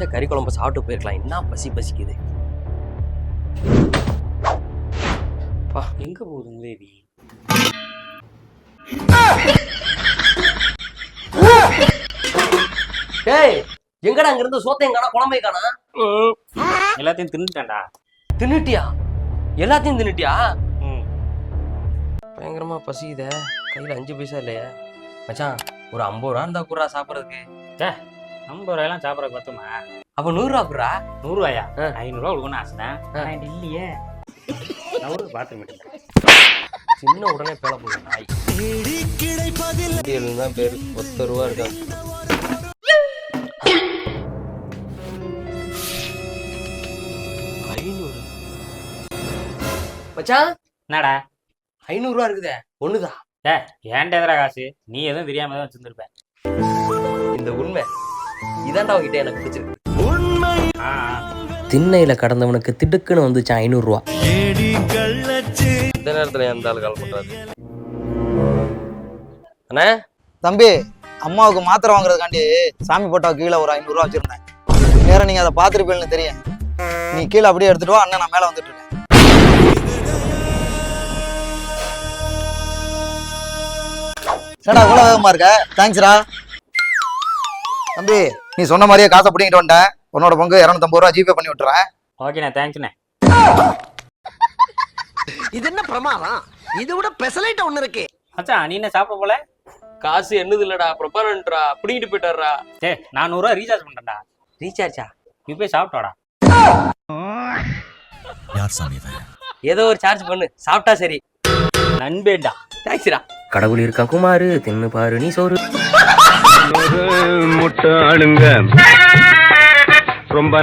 வச்ச கறி குழம்பு சாப்பிட்டு போயிருக்கலாம். என்ன பசி பசிக்குது? பா எங்க போகுது தேவி ஏய் எங்கடா அங்க இருந்து சோத்தையும் காணா குழம்பை காணா எல்லாத்தையும் தின்னுட்டேன்டா. தின்னுட்டியா? எல்லாத்தையும் தின்னுட்டியா? பயங்கரமா பசிக்குதே. கையில அஞ்சு பைசா இல்லையே. மச்சான் ஒரு ஐம்பது ரூபா இருந்தா கூடா சாப்பிட்றதுக்கு. ஐம்பது ரூபாயெல்லாம் சாப்பிட்றதுக்கு பத்துமா? அப்ப நூறு ரூபா கூடா நூறுரூவாயா. ஐநூறுரூவா கொடுக்கணும்னு ஆசைதான் இல்லையே நான் ஒரு பாத்ரூம் சின்ன உடனே பேல போடுற நாய் இந்தியர்கள் தான் பேரு. ஒத்த ரூபா இருக்காங்க ஐநூறு. மச்சான்? என்னடா? ஐநூறு ரூபா இருக்குதே. ஒண்ணுதான் ஏ ஏன்டா எதிரா காசு? நீ எதுவும் தெரியாம தான் வச்சிருந்துருப்ப. இந்த உண்மை. இதாண்டா உங்ககிட்ட எனக்கு பிடிச்சிருக்கு. திண்ணையில கடந்தவனுக்கு திடுக்குன்னு வந்துச்சான் ஐநூறுரூவா இந்த நேரத்துல எந்த ஆள் கால் பண்றாரு? அண்ணே? தம்பி அம்மாவுக்கு மாத்திரை வாங்குறதுக்காண்டி சாமி போட்டா கீழே ஒரு ஐநூறுரூவா வச்சிருந்தேன். நேரம் நீங்க அதை பார்த்துருப்பீங்கன்னு தெரியும். நீ கீழே அப்படியே எடுத்துட்டு வா அண்ணன் நான் மேலே வந்துட்டு இருக்கேன். ஏடா இவ்வளோ வேகமா இருக்க தேங்க்ஸ்டா தம்பி நீ சொன்ன மாதிரியே காசை பிடிங்கிட்டு வந்துட்டேன். உன்னோட பங்கு இரநூத்தம்பது ரூபா ஜிபே பண்ணி விட்டுறேன். ஓகேண்ணே தேங்க்ஸ்ண்ணே இது என்ன பிரமாதம்? இது விட பெசலைட் ஒண்ணு இருக்கு. மச்சான் நீ என்ன சாப்பிட போல? காசு என்னது இல்லடா ப்ரொப்பரன்ட்ரா பிடிக்கிட்டு போயிட்டாரா சே நான் நூறுரூவா ரீசார்ஜ் பண்ணுறேன்டா ரீசார்ஜா நீ போய் சாப்பிட்டோடா யார் சாமி இவன்? ஏதோ ஒரு சார்ஜ் பண்ணு. சாப்பிட்டா சரி. நண்பேடா தேங்க்ஸ்டா கடவுள் இருக்கான் குமாரு. தின்னு பாரு நீ சோறு. முட்டாளுங்க ரொம்ப